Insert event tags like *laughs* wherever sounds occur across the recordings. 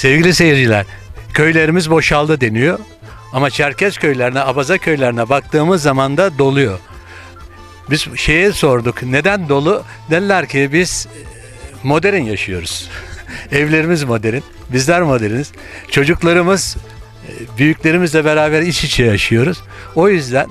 Sevgili seyirciler, köylerimiz boşaldı deniyor. Ama Çerkez köylerine, Abaza köylerine baktığımız zaman da doluyor. Biz şeye sorduk, neden dolu? Dediler ki biz e, modern yaşıyoruz. *laughs* Evlerimiz modern, bizler moderniz. Çocuklarımız e, büyüklerimizle beraber iç içe yaşıyoruz. O yüzden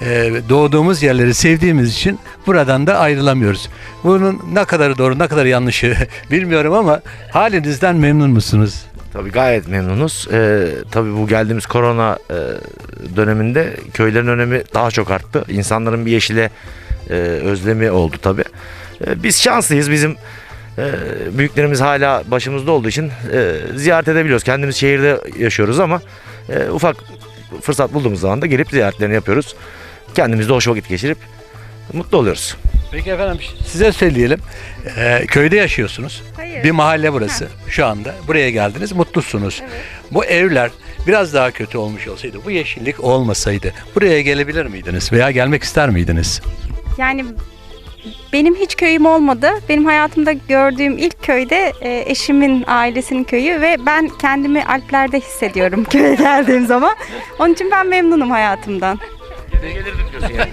e, doğduğumuz yerleri sevdiğimiz için buradan da ayrılamıyoruz. Bunun ne kadar doğru, ne kadar yanlışı *laughs* bilmiyorum ama halinizden memnun musunuz? Tabii gayet memnunuz. Ee, tabii bu geldiğimiz korona e, döneminde köylerin önemi daha çok arttı. İnsanların bir yeşile e, özlemi oldu tabii. E, biz şanslıyız. Bizim e, büyüklerimiz hala başımızda olduğu için e, ziyaret edebiliyoruz. Kendimiz şehirde yaşıyoruz ama e, ufak fırsat bulduğumuz zaman da gelip ziyaretlerini yapıyoruz. Kendimiz de hoş vakit geçirip mutlu oluyoruz. Peki efendim size söyleyelim. Ee, köyde yaşıyorsunuz. Hayır. Bir mahalle burası şu anda. Buraya geldiniz, mutlusunuz. Evet. Bu evler biraz daha kötü olmuş olsaydı, bu yeşillik olmasaydı buraya gelebilir miydiniz veya gelmek ister miydiniz? Yani benim hiç köyüm olmadı. Benim hayatımda gördüğüm ilk köyde e, eşimin ailesinin köyü ve ben kendimi Alplerde hissediyorum *laughs* köye geldiğim zaman. Onun için ben memnunum hayatımdan. Gelirdim diyorsun yani.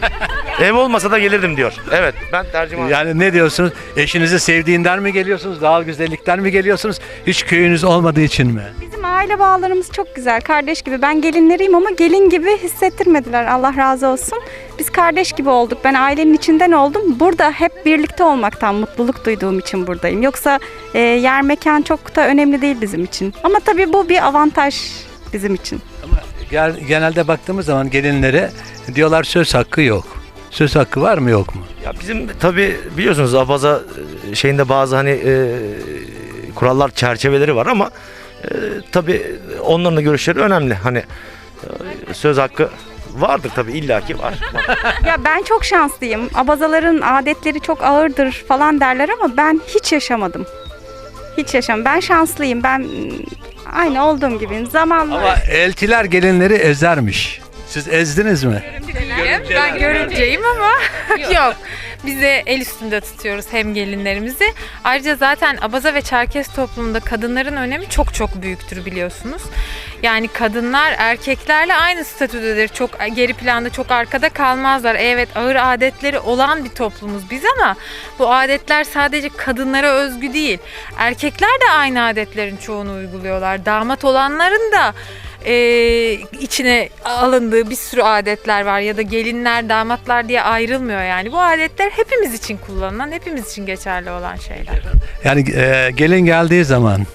Ev olmasa da gelirdim diyor. Evet ben tercüman. Yani ne diyorsunuz? Eşinizi sevdiğinden mi geliyorsunuz? Doğal güzellikten mi geliyorsunuz? Hiç köyünüz olmadığı için mi? Bizim aile bağlarımız çok güzel. Kardeş gibi. Ben gelinleriyim ama gelin gibi hissettirmediler. Allah razı olsun. Biz kardeş gibi olduk. Ben ailenin içinden oldum. Burada hep birlikte olmaktan mutluluk duyduğum için buradayım. Yoksa e, yer mekan çok da önemli değil bizim için. Ama tabii bu bir avantaj bizim için. Ama genelde baktığımız zaman gelinlere diyorlar söz hakkı yok. Söz hakkı var mı yok mu? Ya bizim tabi biliyorsunuz Abaza e, şeyinde bazı hani e, kurallar çerçeveleri var ama e, tabi onların da görüşleri önemli. Hani e, söz hakkı vardır tabi illaki var. *laughs* Ya ben çok şanslıyım. Abazaların adetleri çok ağırdır falan derler ama ben hiç yaşamadım. Hiç yaşam. Ben şanslıyım. Ben aynı olduğum gibiyim. Zamanla Ama eltiler gelinleri ezermiş. Siz ezdiniz mi? Ben görümceyim ama *laughs* yok. Biz de el üstünde tutuyoruz hem gelinlerimizi. Ayrıca zaten Abaza ve Çerkez toplumunda kadınların önemi çok çok büyüktür biliyorsunuz. Yani kadınlar erkeklerle aynı statüdedir. Çok geri planda çok arkada kalmazlar. Evet ağır adetleri olan bir toplumuz biz ama bu adetler sadece kadınlara özgü değil. Erkekler de aynı adetlerin çoğunu uyguluyorlar. Damat olanların da e, içine alındığı bir sürü adetler var ya da gelinler damatlar diye ayrılmıyor yani. Bu adetler hepimiz için kullanılan, hepimiz için geçerli olan şeyler. Yani e, gelin geldiği zaman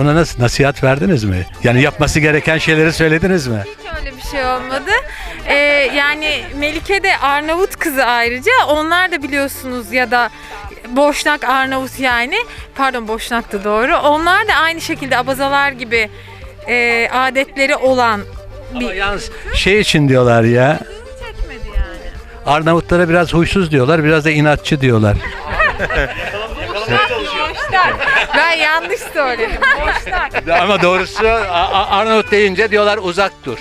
ona nasıl nasihat verdiniz mi? Yani yapması gereken şeyleri söylediniz mi? Hiç öyle bir şey olmadı. E, yani Melike de Arnavut kızı ayrıca. Onlar da biliyorsunuz ya da Boşnak Arnavut yani. Pardon Boşnak'tı doğru. Onlar da aynı şekilde abazalar gibi e, adetleri olan Ama bir yalnız şey için diyorlar ya. çekmedi yani. Arnavutlara biraz huysuz diyorlar, biraz da inatçı diyorlar. Boşnak. Ben yanlış söyledim. Boşnak. Ama doğrusu A- A- Arnavut deyince diyorlar uzak dur.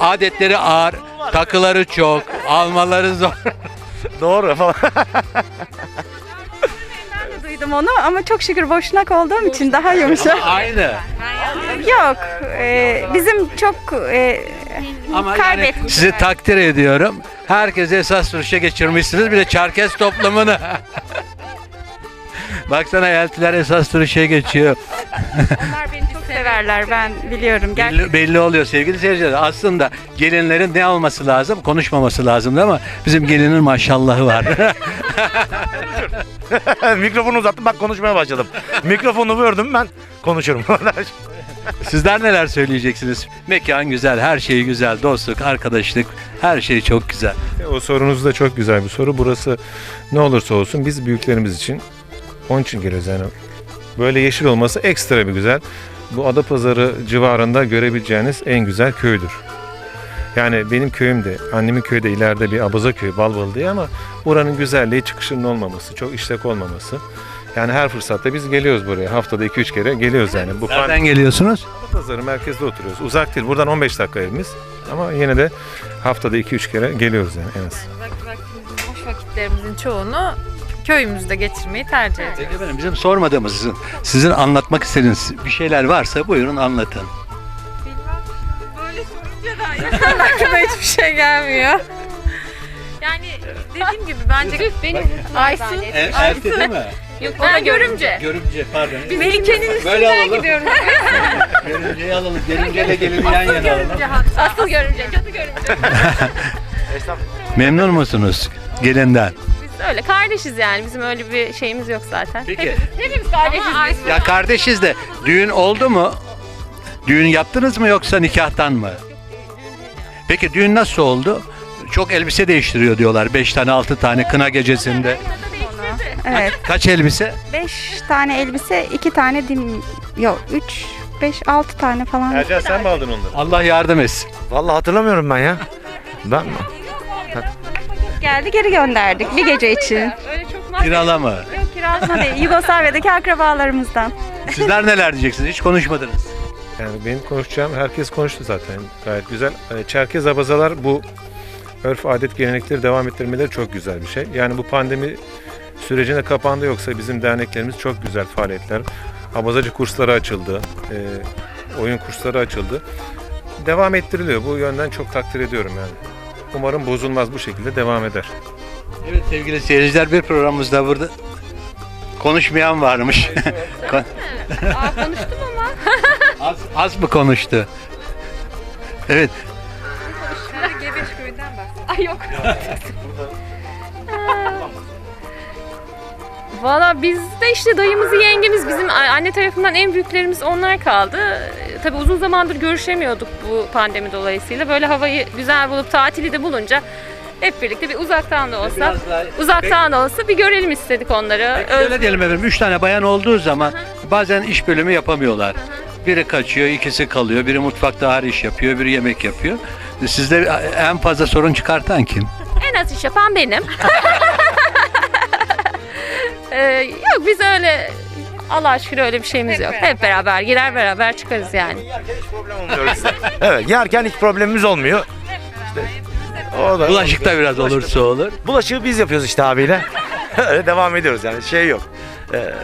Adetleri ağır, takıları çok, almaları zor. Doğru falan. *laughs* duydum onu ama çok şükür boşnak olduğum için daha yumuşak. Aynı. Yok. e, bizim çok e, Ama yani sizi takdir ediyorum. Herkese esas duruşa geçirmişsiniz. Bir de Çerkez toplumunu. *laughs* Baksana eltiler esas duruşa geçiyor. Onlar beni severler ben biliyorum. Gerçekten. Belli, belli oluyor sevgili seyirciler. Aslında gelinlerin ne olması lazım? Konuşmaması lazım ama bizim gelinin maşallahı var. *laughs* Mikrofonu uzattım bak konuşmaya başladım. Mikrofonu gördüm ben konuşurum. *laughs* Sizler neler söyleyeceksiniz? Mekan güzel, her şey güzel, dostluk, arkadaşlık, her şey çok güzel. O sorunuz da çok güzel bir soru. Burası ne olursa olsun biz büyüklerimiz için onun için geliyoruz yani. Böyle yeşil olması ekstra bir güzel. Bu Adapazarı civarında görebileceğiniz en güzel köydür. Yani benim köyüm de, annemin köyü de ileride bir Abaza köyü, Balbalı diye ama buranın güzelliği çıkışının olmaması, çok işlek olmaması. Yani her fırsatta biz geliyoruz buraya. Haftada 2-3 kere geliyoruz yani. Bu Nereden geliyorsunuz? Pazarı merkezde oturuyoruz. Uzak değil. Buradan 15 dakika evimiz. Ama yine de haftada 2-3 kere geliyoruz yani en az. Vak- vaktimizin, boş vakitlerimizin çoğunu köyümüzde geçirmeyi tercih ediyoruz. Peki efendim bizim sormadığımız sizin, sizin anlatmak istediğiniz bir şeyler varsa buyurun anlatın. Böyle sorunca da *laughs* insanın aklına hiçbir şey gelmiyor. Yani dediğim gibi bence Aysun, Elti değil mi? yok ben görümce. Görümce pardon. Melike'nin Böyle üstünden alalım. gidiyoruz. *laughs* Görümceyi alalım. Görümceyle gelin yan yana alalım. Asıl görümce, kötü görümce. *laughs* Memnun musunuz gelinden? Biz öyle kardeşiz yani. Bizim öyle bir şeyimiz yok zaten. Peki Hepimiz kardeşiz. Ama Aysun ya kardeşiz de düğün oldu mu? Düğün yaptınız mı yoksa nikahtan mı? Peki düğün nasıl oldu? Çok elbise değiştiriyor diyorlar. 5 tane 6 tane kına gecesinde. Evet. Kaç elbise? 5 tane elbise, 2 tane dim yok 3 5 6 tane falan. Ercan sen mi aldın onları? Allah yardım etsin. Vallahi hatırlamıyorum ben ya. Ben mi? Geldi geri gönderdik bir gece için. Öyle çok mas- Kiralama. Yok kirasına değil. Yugoslavya'daki akrabalarımızdan. Sizler neler diyeceksiniz? Hiç konuşmadınız. Yani benim konuşacağım herkes konuştu zaten gayet güzel. Ee, Çerkez abazalar bu örf adet gelenekleri devam ettirmeleri çok güzel bir şey. Yani bu pandemi sürecinde kapandı yoksa bizim derneklerimiz çok güzel faaliyetler. Abazacı kursları açıldı, e, oyun kursları açıldı. Devam ettiriliyor. Bu yönden çok takdir ediyorum yani. Umarım bozulmaz bu şekilde devam eder. Evet sevgili seyirciler bir programımızda burada konuşmayan varmış. Kon- *laughs* Aa, konuştum ama. *laughs* az, az mı konuştu? Evet. Gebeşköy'den bahsediyor. Ay yok. *laughs* Valla bizde işte dayımız, yengemiz, bizim anne tarafından en büyüklerimiz onlar kaldı. Tabii uzun zamandır görüşemiyorduk bu pandemi dolayısıyla. Böyle havayı güzel bulup tatili de bulunca hep birlikte bir uzaktan da olsa, Biraz daha- uzaktan da olsa bir görelim istedik onları. Peki Öyle diyelim efendim. Üç tane bayan olduğu zaman bazen iş bölümü yapamıyorlar. Biri kaçıyor, ikisi kalıyor. Biri mutfakta her iş yapıyor, biri yemek yapıyor. Sizde en fazla sorun çıkartan kim? En az iş yapan benim. *laughs* Ee, yok biz öyle Allah aşkına öyle bir şeyimiz yok. Hep beraber girer beraber çıkarız yani. Yerken hiç problem olmuyor bizde. *laughs* evet yerken hiç problemimiz olmuyor. İşte, o da, Bulaşıkta biraz olursa olur. Bulaşığı biz yapıyoruz işte abiyle. *laughs* Öyle devam ediyoruz yani şey yok. Ee,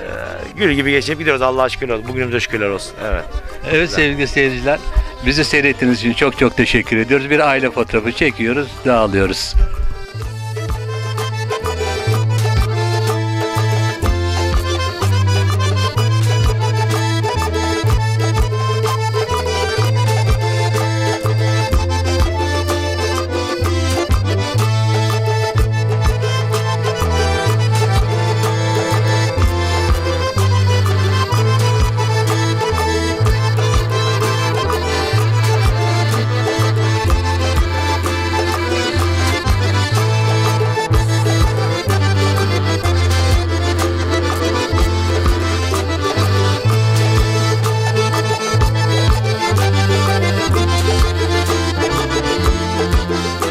gül gibi geçip gidiyoruz Allah aşkına olsun. Bugünümüze şükürler olsun. Evet. Evet sevgili seyirciler. Bizi seyrettiğiniz için çok çok teşekkür ediyoruz. Bir aile fotoğrafı çekiyoruz, dağılıyoruz.